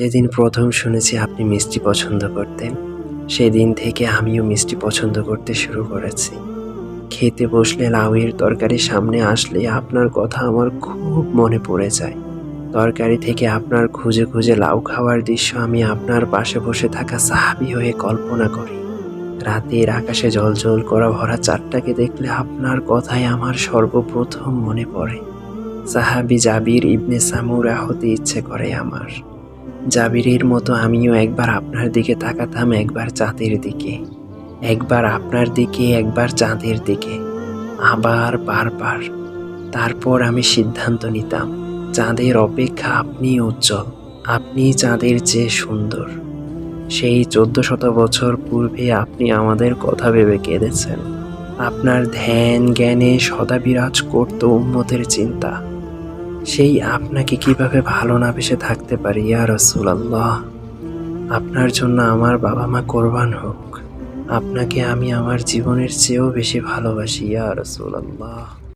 যেদিন প্রথম শুনেছি আপনি মিষ্টি পছন্দ করতেন, সেদিন থেকে আমিও মিষ্টি পছন্দ করতে শুরু করেছি। খেতে বসলে লাউয়ের তরকারি সামনে আসলে আপনার কথা আমার খুব মনে পড়ে যায়। তরকারি থেকে আপনার খুঁজে খুঁজে লাউ খাওয়ার দৃশ্য আমি আপনার পাশে বসে থাকা সাহাবি হয়ে কল্পনা করি। রাতের আকাশে জলজল করা ভরা চারটাকে দেখলে আপনার কথাই আমার সর্বপ্রথম মনে পড়ে। সাহাবি জাবির ইবনে সামুরা হতে ইচ্ছে করে আমার। জাবিরের মতো আমিও একবার আপনার দিকে তাকাতাম একবার চাঁদের দিকে। একবার আপনার দিকে, একবার চাঁদের দিকে। আবার, বারবার। তারপর আমি সিদ্ধান্ত নিতাম, চাঁদের অপেক্ষা আপনি উজ্জ্বল আপনি চাঁদের চেয়ে সুন্দর। সেই চোদ্দ শত বছর পূর্বে আপনি আমাদের কথা ভেবে কেঁদেছেন। আপনার ধ্যান, জ্ঞানে সদা বিরাজ করত উন্মতের চিন্তা। সেই আপনাকে কীভাবে ভালো না বেসে থাকতে পারি? ইয়া রসুলাল্লাহ, আপনার জন্য আমার বাবা মা কোরবান হোক। আপনাকে আমি আমার জীবনের চেয়েও বেশি ভালোবাসি। ইয়া রসুলাল্লাহ।